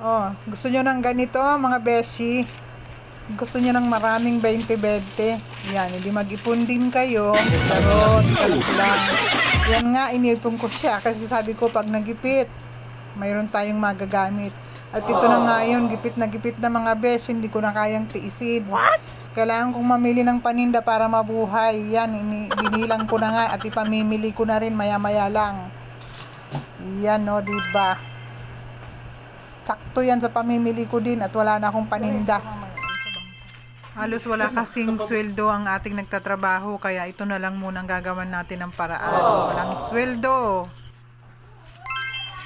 Oh, gusto nyo ng ganito, mga beshi? Gusto nyo ng maraming 20-20? Yan, hindi mag-ipon din kayo. Charot lang. Yan nga, inipon ko siya kasi sabi ko pag nagipit, mayroon tayong magagamit. At ito na nga yun, gipit na gipit na mga besh, hindi ko na kayang tiisin. What? Kailangan kong mamili ng paninda para mabuhay. Yan, ini, binilang ko na nga at ipamimili ko na rin maya-maya lang. Yan o, di ba? Sakto yan sa pamimili ko din at wala na akong paninda. Halos wala kasing sweldo ang ating nagtatrabaho kaya ito na lang munang gagawan natin ng paraan. Walang sweldo.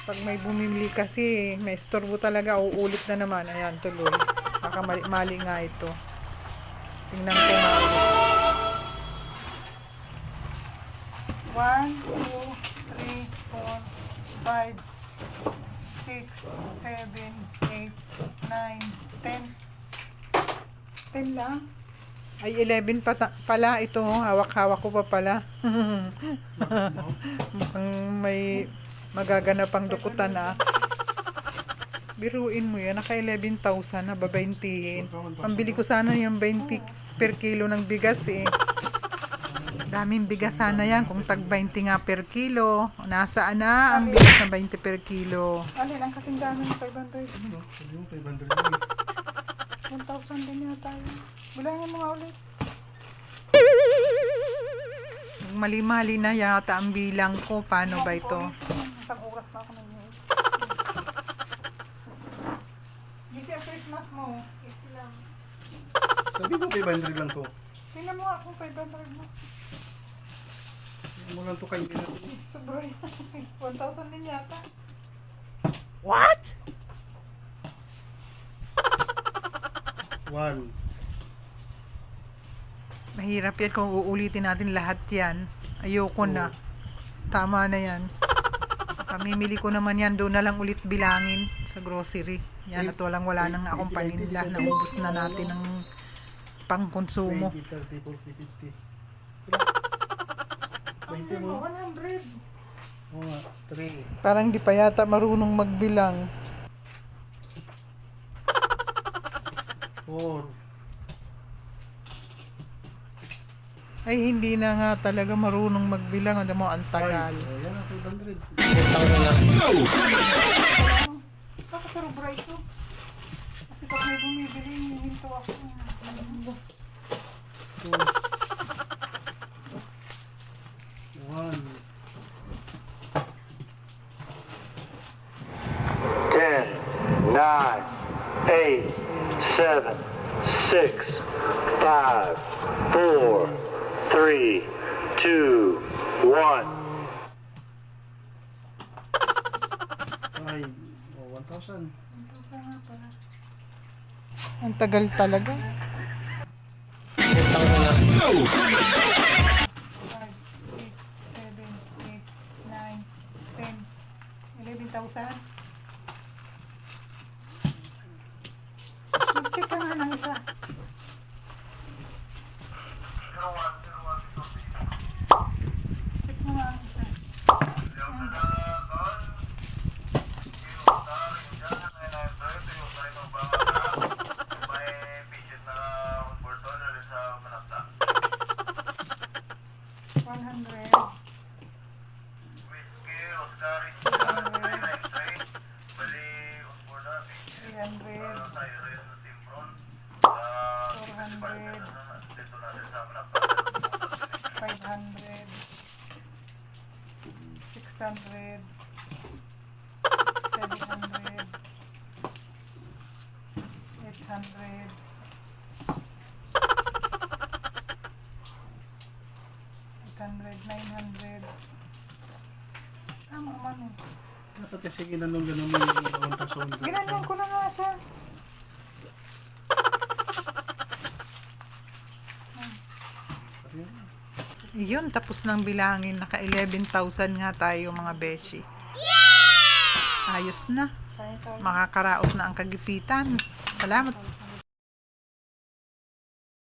Pag may bumili kasi, may storbo talaga, uulit na naman. Ayan, tuloy. Baka mali, mali nga ito. Tingnan ko nga. 1, 2, 3, 4, 5, 6, 7, 8, 9, 10. 10 lang? Ay, 11 pa pala ito. Hawak-hawak ko pa pala. Mukhang may magaganapang dukutan ah. Biruin mo yan, naka 11,000 na babaintihin. Pambili ko sana yung 20 per kilo ng bigas eh. Daming bigas sana yan kung tag 20 nga per kilo. Nasaan na ang bigas na 20 per kilo? Alin, ang kasing dami ng 500. Ano? Sabi mo 500 lang eh. 1,000 din yata yun. Bilangin mo nga ulit. Mali-mali na yata ang bilang ko. Paano ba ito? Isang oras na ako nag Gisi ang Christmas mo. Sabi mo 500 lang to. Tingnan mo kung 500 mo. Lang to kainin na to. Sobra yan. 1,000 din yata. One. Mahirap yan kung uulitin natin lahat yan. Ayoko na. Tama na yan. Pamimili ko naman yan. Doon na lang ulit bilangin sa grocery. Yan at walang wala nang akong paninda. Naubos na natin ng pangkonsumo. 20, 30, 40, 50. Ang 20 mo? 100. Oo nga. 3. Parang di pa yata marunong magbilang. 4. Ay, hindi na nga talaga marunong magbilang. Ano mo, ang tagal. Ayan na, 500. Kakasurubra ito. Kasi pag may bumibili, hihinto ako. Eight, seven, six, five, four, three, two, one. 5. Oh, 1,000. Ang tagal talaga. 5, 6, 7, 8, 9, 10. 11,000. Mag-check ka nga ng isa. Check mo nga ang isa. One hundred. 500 600 700 800 800 900 Tama man eh. Dapat kasi ginanong-ganong mo yung unta-sunta. Ginanong ko na nga siya. Yun, tapos nang bilangin. Naka 11,000 nga tayo mga beshi. Ayos na. Makakaraos na ang kagipitan. Salamat.